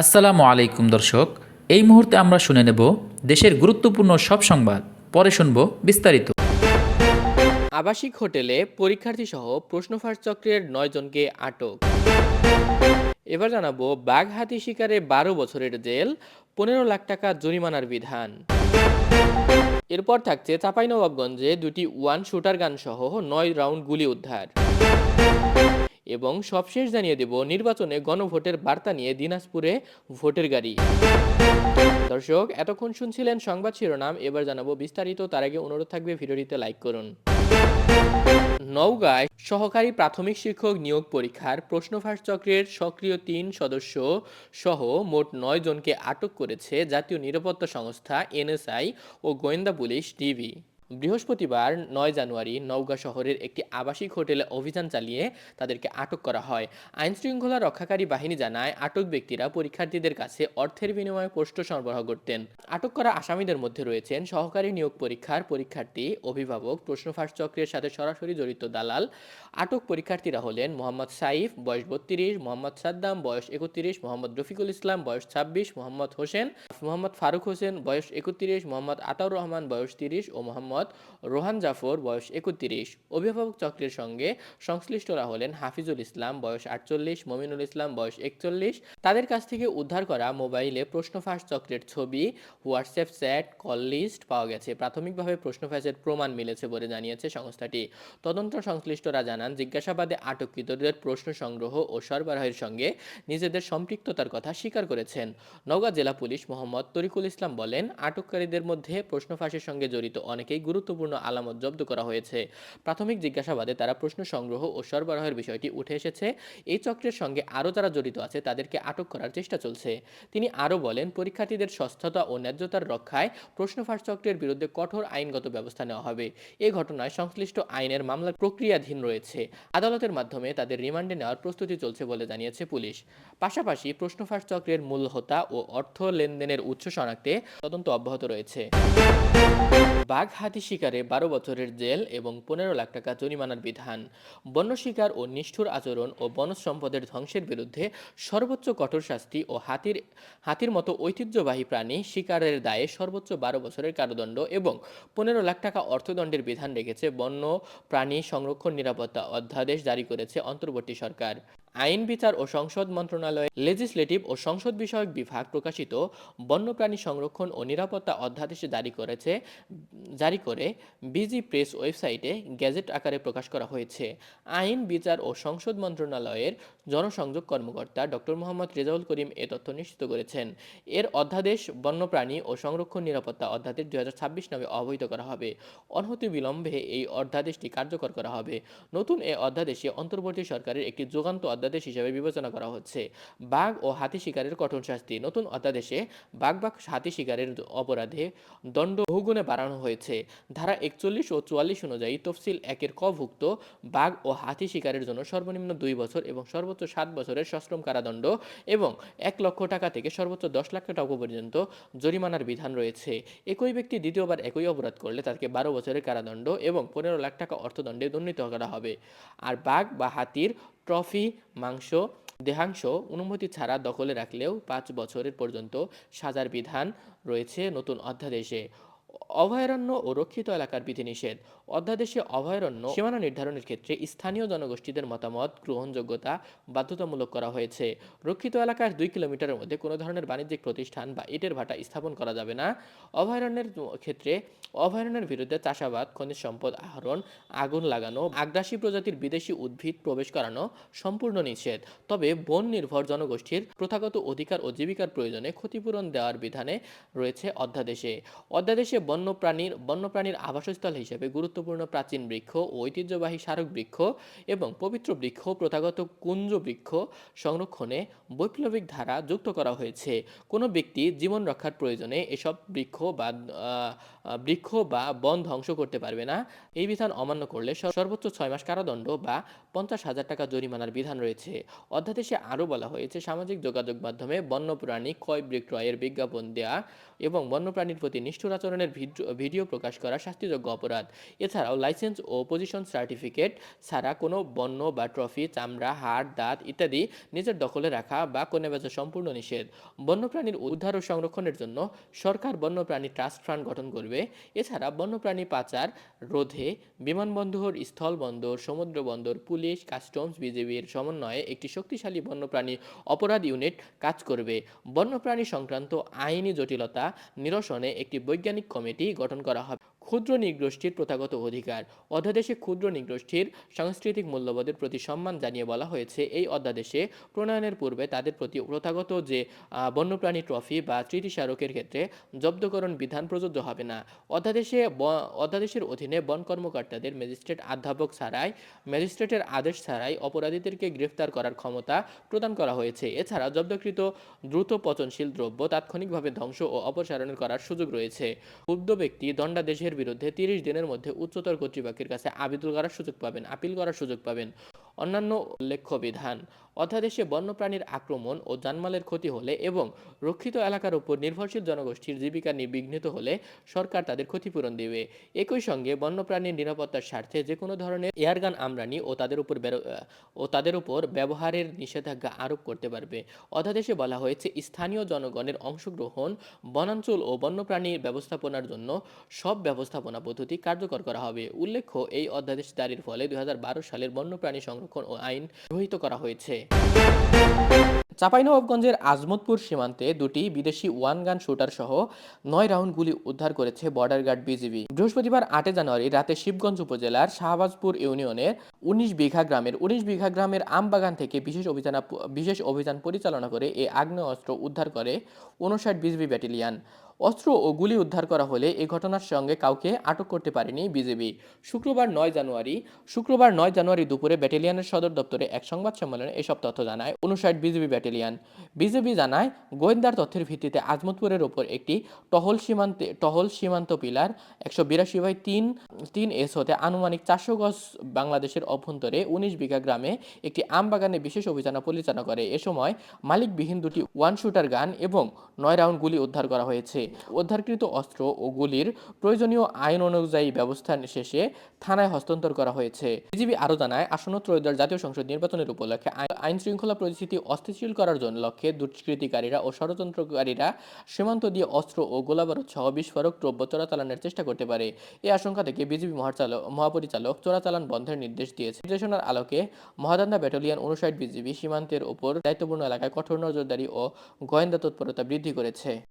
আসসালামু আলাইকুম, দর্শক। এই মুহূর্তে আমরা শুনে নেব দেশের গুরুত্বপূর্ণ সব সংবাদ। পরে শুনব বিস্তারিত। আবাসিক হোটেলে পরীক্ষার্থী সহ প্রশ্নফাঁস চক্রের নয় জনকে আটক। এবার জানাব বাঘ হাতি শিকারে বারো বছরের জেল, পনেরো লাখ টাকা জরিমানার বিধান। এরপর থাকছে চাঁপাইনবাবগঞ্জে দুটি ওয়ান শুটার গান সহ নয় রাউন্ড গুলি উদ্ধার। এবং সবশেষ জানিয়ে দেব নির্বাচনে গণভোটের বার্তা নিয়ে দিনাজপুরে ভোটের গাড়ি। দর্শক, এতক্ষণ শুনছিলেন সংবাদ শিরোনাম, এবার জানাব বিস্তারিত। তার আগে অনুরোধ থাকবে ভিডিওটিতে লাইক করুন। নওগাঁয় সহকারী প্রাথমিক শিক্ষক নিয়োগ পরীক্ষার প্রশ্নফাঁস চক্রের সক্রিয় তিন সদস্য সহ মোট নয় জনকে আটক করেছে জাতীয় নিরাপত্তা সংস্থা, এনএসআই ও গোয়েন্দা পুলিশ, ডিবি। বৃহস্পতিবার নয় জানুয়ারি নওগাঁ শহরের একটি আবাসিক হোটেলে অভিযান চালিয়ে তাদেরকে আটক করা হয়। আইন শৃঙ্খলা রক্ষাকারী বাহিনী জানায়, আটক ব্যক্তিরা পরীক্ষার্থীদের কাছে অর্থের বিনিময়ে পোস্ট সরবরাহ করতেন। আটক করা আসামিদের মধ্যে রয়েছেন সহকারী নিয়োগ পরীক্ষার পরীক্ষার্থী, অভিভাবক, প্রশ্নফাঁস চক্রের সাথে সরাসরি জড়িত দালাল। আটক পরীক্ষার্থীরা হলেন মোহাম্মদ সাইফ, বয়স বত্রিশ, মোহাম্মদ সাদ্দাম, বয়স একত্রিশ, মোহাম্মদ রফিকুল ইসলাম, বয়স ছাব্বিশ, মোহাম্মদ হোসেন, মোহাম্মদ ফারুক হোসেন, বয়স একত্রিশ, মোহাম্মদ আতাউর রহমান, বয়স তিরিশ ও মোহাম্মদ রোহান জাফর, বয়স একত্রিশ। অভিভাবক চক্রের সঙ্গে সংশ্লিষ্টরা হলেন হাফিজুল ইসলাম, বয়স আটচল্লিশ, মমিনুল ইসলাম, বয়স একচল্লিশ। তাদের কাছ থেকে উদ্ধার করা মোবাইলে প্রশ্নফাঁস চক্রের ছবি, হোয়াটসঅ্যাপ চ্যাট, কল লিস্ট পাওয়া গেছে। প্রাথমিকভাবে প্রশ্নফাঁসের প্রমাণ মিলেছে বলে জানিয়েছে সংস্থাটি। তদন্ত সংশ্লিষ্টরা জানান, জিজ্ঞাসাবাদে আটককৃতদের প্রশ্ন সংগ্রহ ও সরবরাহের সঙ্গে নিজেদের সম্পৃক্ততার কথা স্বীকার করেছেন। নওগাঁ জেলা পুলিশ মোহাম্মদ তরিকুল ইসলাম বলেন, আটককারীদের মধ্যে প্রশ্নফাঁসের সঙ্গে জড়িত অনেকেই গুরুত্বপূর্ণ আলামত জব্দ করা হয়েছে। প্রাথমিক জিজ্ঞাসাবাদে তারা প্রশ্ন সংগ্রহ ও সরবরাহের বিষয়টি উঠে এসেছে। এই চক্রের সঙ্গে আরও যারা জড়িত আছে, তাদেরকে আটক করার চেষ্টা চলছে। তিনি আরও বলেন, পরীক্ষার্থীদের স্বস্থতা ও ন্যায্যতার রক্ষায় প্রশ্নফাঁস চক্রের বিরুদ্ধে কঠোর আইনগত ব্যবস্থা নেওয়া হবে। এই ঘটনায় সংশ্লিষ্ট আইনের মামলা প্রক্রিয়াধীন রয়েছে। আদালতের মাধ্যমে তাদের রিমান্ডে নেওয়ার প্রস্তুতি চলছে বলে জানিয়েছে পুলিশ। পাশাপাশি প্রশ্ন প্রশ্নফাঁস চক্রের মূল হোতা ও অর্থ লেনদেনের উৎস শনাক্তে তদন্ত অব্যাহত রয়েছে। বাঘ হাতি শিকারে বারো বছরের জেল এবং পনেরো লাখ টাকা জরিমানার বিধান। বন্য শিকার ও নিষ্ঠুর আচরণ ও বনজ সম্পদের ধ্বংসের বিরুদ্ধে সর্বোচ্চ কঠোর শাস্তি ও হাতির হাতির মতো ঐতিহ্যবাহী প্রাণী শিকারের দায়ে সর্বোচ্চ বারো বছরের কারাদণ্ড এবং পনেরো লাখ টাকা অর্থদণ্ডের বিধান রেখেছে বন্য প্রাণী সংরক্ষণ নিরাপত্তা অধ্যাদেশ জারি করেছে অন্তর্বর্তী সরকার। আইন বিচার ও সংসদ মন্ত্রণালয় লেজিসলেটিভ ও সংসদ বিষয়ক বিভাগ প্রকাশিত বন্যপ্রাণী সংরক্ষণ ও নিরাপত্তা অধ্যাদেশ জারি করেছে, জারি করে বিজি প্রেস ওয়েবসাইটে গ্যাজেট আকারে প্রকাশ করা হয়েছে। আইন বিচার ও সংসদ মন্ত্রণালয়ের জনসংযোগ কর্মকর্তা ডক্টর মোহাম্মদ রেজাউল করিম এ তথ্য নিশ্চিত করেছেন। এর অধ্যাদেশ বন্যপ্রাণী ও সংরক্ষণ নিরাপত্তা অধ্যাদেশ দু হাজার ছাব্বিশ নামে অবহিত করা হবে। অনহতি বিলম্বে এই অধ্যাদেশটি কার্যকর করা হবে। নতুন এ অধ্যাদেশে অন্তর্বর্তী সরকারের একটি যুগান্ত অধ্যাদেশ হিসেবে বিবেচনা করা হচ্ছে। বাঘ ও হাতি শিকারের কঠোর শাস্তি। নতুন অধ্যাদেশে বাঘ বাঘ হাতি শিকারের অপরাধে দণ্ড বহুগুণে বাড়ানো হয়েছে। ধারা একচল্লিশ ও চুয়াল্লিশ অনুযায়ী তফসিল একের কভুক্ত বাঘ ও হাতি শিকারের জন্য সর্বনিম্ন দুই বছর এবং সর্বোচ্চ সাত বছরের সশ্রম কারাদণ্ড এবং এক লক্ষ টাকা থেকে সর্বোচ্চ দশ লাখ টাকা পর্যন্ত জরিমানার বিধান রয়েছে। একই ব্যক্তি দ্বিতীয়বার একই অপরাধ করলে তাকে বারো বছরের কারাদণ্ড এবং পনেরো লাখ টাকা অর্থদণ্ডে দণ্ডিত করা হবে। আর বাঘ বা হাতির ট্রফি, মাংস, দেহাংশ অনুমতি ছাড়া দখলে রাখলেও পাঁচ বছরের পর্যন্ত সাজার বিধান রয়েছে নতুন অধ্যাদেশে। অভয়ারণ্য ও রক্ষিত এলাকার বিধিনিষেধ। অধ্যাদেশে অভয়ারণ্য সীমানা নির্ধারণের ক্ষেত্রে স্থানীয় জনগোষ্ঠীদের মতামত গ্রহণযোগ্যতা বাধ্যতামূলক করা হয়েছে। রক্ষিত এলাকার দুই কিলোমিটারের মধ্যে কোনো ধরনের বাণিজ্যিক প্রতিষ্ঠান বা ইটের ভাটা স্থাপন করা যাবে না। অভয়ারণ্যের ক্ষেত্রে অভয়ারণ্যের বিরুদ্ধে চাষাবাদ, খনিজ সম্পদ আহরণ, আগুন লাগানো, আগ্রাসী প্রজাতির বিদেশি উদ্ভিদ প্রবেশ করানো সম্পূর্ণ নিষেধ। তবে বন নির্ভর জনগোষ্ঠীর প্রথাগত অধিকার ও জীবিকার প্রয়োজনে ক্ষতিপূরণ দেওয়ার বিধানে রয়েছে অধ্যাদেশে। অধ্যাদেশে বন্যপ্রাণীর বন্যপ্রাণীর আবাসস্থল হিসেবে গুরুত্বপূর্ণ প্রাচীন বৃক্ষ ঐতিহ্যবাহী স্মারক বৃক্ষ এবং পবিত্র বৃক্ষ, প্রথাগত কুঞ্জ বৃক্ষ সংরক্ষণে বৈপ্লবিক ধারা যুক্ত করা হয়েছে। কোনো ব্যক্তি জীবন রক্ষার প্রয়োজনে এসব বৃক্ষ বা বৃক্ষ বা বন ধ্বংস করতে পারবে না। এই বিধান অমান্য করলে সর- সর্বোচ্চ ছয় মাস কারাদণ্ড বা পঞ্চাশ হাজার টাকা জরিমানার বিধান রয়েছে। অধ্যাদেশে আরও বলা হয়েছে, সামাজিক যোগাযোগ মাধ্যমে বন্যপ্রাণী ক্রয় বিক্রয়ের বিজ্ঞাপন দেয়া এবং বন্যপ্রাণীর প্রতি নিষ্ঠুর আচরণের ভিডিও প্রকাশ করা শাস্তিযোগ্য অপরাধ। এছাড়াও লাইসেন্স ও পজিশন সার্টিফিকেট ছাড়া কোনো বন্য বা ট্রফি, চামড়া, হাড়, দাঁত ইত্যাদি নিজের দখলে রাখা বা কোনে বেচা সম্পূর্ণ নিষেধ। বন্যপ্রাণীর উদ্ধার ও সংরক্ষণের জন্য সরকার বন্যপ্রাণী ট্রাস্ট ফান্ড গঠন করবে। এছাড়া বন্যপ্রাণী পাচার, রোধে বিমানবন্দর, স্থলবন্দর সমুদ্র বন্দর পুলিশ, কাস্টমস বিজেপির সমন্বয়ে একটি শক্তিশালী বন্যপ্রাণী অপরাধ ইউনিট কাজ করবে। বন্যপ্রাণী সংক্রান্ত আইনি জটিলতা নিরসনে একটি বৈজ্ঞানিক কমিটি গঠন করা হবে। ক্ষুদ্র নৃগোষ্ঠীর প্রথাগত অধিকার। অধ্যাদেশে ক্ষুদ্র নৃগোষ্ঠীর সাংস্কৃতিক মূল্যবোধের প্রতি সম্মান জানিয়ে বলা হয়েছে। এই অধ্যাদেশে প্রণয়নের পূর্বে তাদের প্রতি প্রথাগত যে বন্যপ্রাণী ট্রফি বা স্মৃতি স্মারকের ক্ষেত্রে জব্দকরণ বিধান প্রযোজ্য হবে না। অধ্যাদেশে অধ্যাদেশের অধীনে বন কর্মকর্তাদের ম্যাজিস্ট্রেট অধ্যাপক ছাড়াই, ম্যাজিস্ট্রেটের আদেশ ছাড়াই অপরাধীদেরকে গ্রেফতার করার ক্ষমতা প্রদান করা হয়েছে। এছাড়া জব্দকৃত দ্রুত পচনশীল দ্রব্য তাৎক্ষণিকভাবে ধ্বংস ও অপসারণ করার সুযোগ রয়েছে। ক্ষুব্ধ ব্যক্তি দণ্ডাদেশের বিরুদ্ধে তিরিশ দিনের মধ্যে উচ্চতর কর্তৃপক্ষের কাছে আবেদন করার সুযোগ পাবেন, আপিল করার সুযোগ পাবেন। অন্যান্য উল্লেখ্য বিধান অধ্যাদেশে বন্যপ্রাণীর আক্রমণ ও জানমালের ক্ষতি হলে এবং রক্ষিত এলাকার উপর নির্ভরশীল জনগোষ্ঠীর জীবিকা নির্বিঘ্নিত হলে সরকার তাদের ক্ষতিপূরণ দেবে। একই সঙ্গে বন্যপ্রাণীর নিরাপত্তার স্বার্থে যে কোনো ধরনের এয়ারগান আমদানি ও তাদের উপর ও তাদের উপর ব্যবহারের নিষেধাজ্ঞা আরোপ করতে পারবে। অধ্যাদেশে বলা হয়েছে, স্থানীয় জনগণের অংশগ্রহণ, বনাঞ্চল ও বন্যপ্রাণী ব্যবস্থাপনার জন্য সব ব্যবস্থাপনা পদ্ধতি কার্যকর করা হবে। উল্লেখ্য, এই অধ্যাদেশ জারির ফলে দুই হাজার বারো সালের বন্যপ্রাণী সংরক্ষণ ও আইন গৃহীত করা হয়েছে। চাঁপাইনবাবগঞ্জের আজমতপুর সীমান্তে দুটি বিদেশি ওয়ান গান শুটার সহ নয় রাউন্ড গুলি উদ্ধার করেছে বর্ডার গার্ড বিজিবি। বৃহস্পতিবার আটে জানুয়ারি রাতে শিবগঞ্জ উপজেলার শাহবাজপুর ইউনিয়নের উনিশ বিঘা গ্রামের উনিশ বিঘা গ্রামের আমবাগান থেকে বিশেষ অভিযান বিশেষ অভিযান পরিচালনা করে এই আগ্নেয় অস্ত্র উদ্ধার করে উনষাট বিজিবি ব্যাটালিয়ান। অস্ত্র ও গুলি উদ্ধার করা হলে এ ঘটনার সঙ্গে কাউকে আটক করতে পারেনি বিজেপি। শুক্রবার নয় জানুয়ারি, শুক্রবার নয় জানুয়ারি দুপুরে ব্যাটালিয়নের সদর দপ্তরে এক সংবাদ সম্মেলনে এসব তথ্য জানায় উনষাট বিজেপি ব্যাটালিয়ন। বিজেপি জানায়, গোয়েন্দার তথ্যের ভিত্তিতে আজমতপুরের ওপর একটি টহল সীমান্তে, টহল সীমান্ত পিলার একশো বিরাশি বাই তিন তিন এস হতে আনুমানিক চারশো গজ বাংলাদেশের অভ্যন্তরে উনিশ বিঘা গ্রামে একটি আম বাগানে বিশেষ অভিযান পরিচালনা করে। এ সময় মালিকবিহীন দুটি ওয়ান শুটার গান এবং নয় রাউন্ড গুলি উদ্ধার করা হয়েছে। উদ্ধারকৃত অস্ত্র ও গুলির প্রয়োজনীয় আইন অনুযায়ী ব্যবস্থা শেষে থানায় হস্তান্তর করা হয়েছে। বিজিবি আরও জানায়, আসন্ন ত্রয়োদশ জাতীয় সংসদ নির্বাচনের উপলক্ষে আইন- শৃঙ্খলা পরিস্থিতি অস্থিতিশীল করার জন্য লক্ষ্যে দুষ্কৃতিকারীরা ও ষড়যন্ত্রকারীরা সীমান্ত দিয়ে অস্ত্র ও গোলাবারুদ সহ বিস্ফোরক দ্রব্য চোরাচালানের চেষ্টা করতে পারে। এই আশঙ্কা থেকে বিজিবি মহাচালক মহাপরিচালক চোরাচালান বন্ধের নির্দেশ দিয়েছে। নির্দেশনার আলোকে মহাদান্দা ব্যাটালিয়ন অনুসাইড বিজিবি সীমান্তের ওপর দায়িত্বপূর্ণ এলাকায় কঠোর নজরদারি ও গোয়েন্দা তৎপরতা বৃদ্ধি করেছে।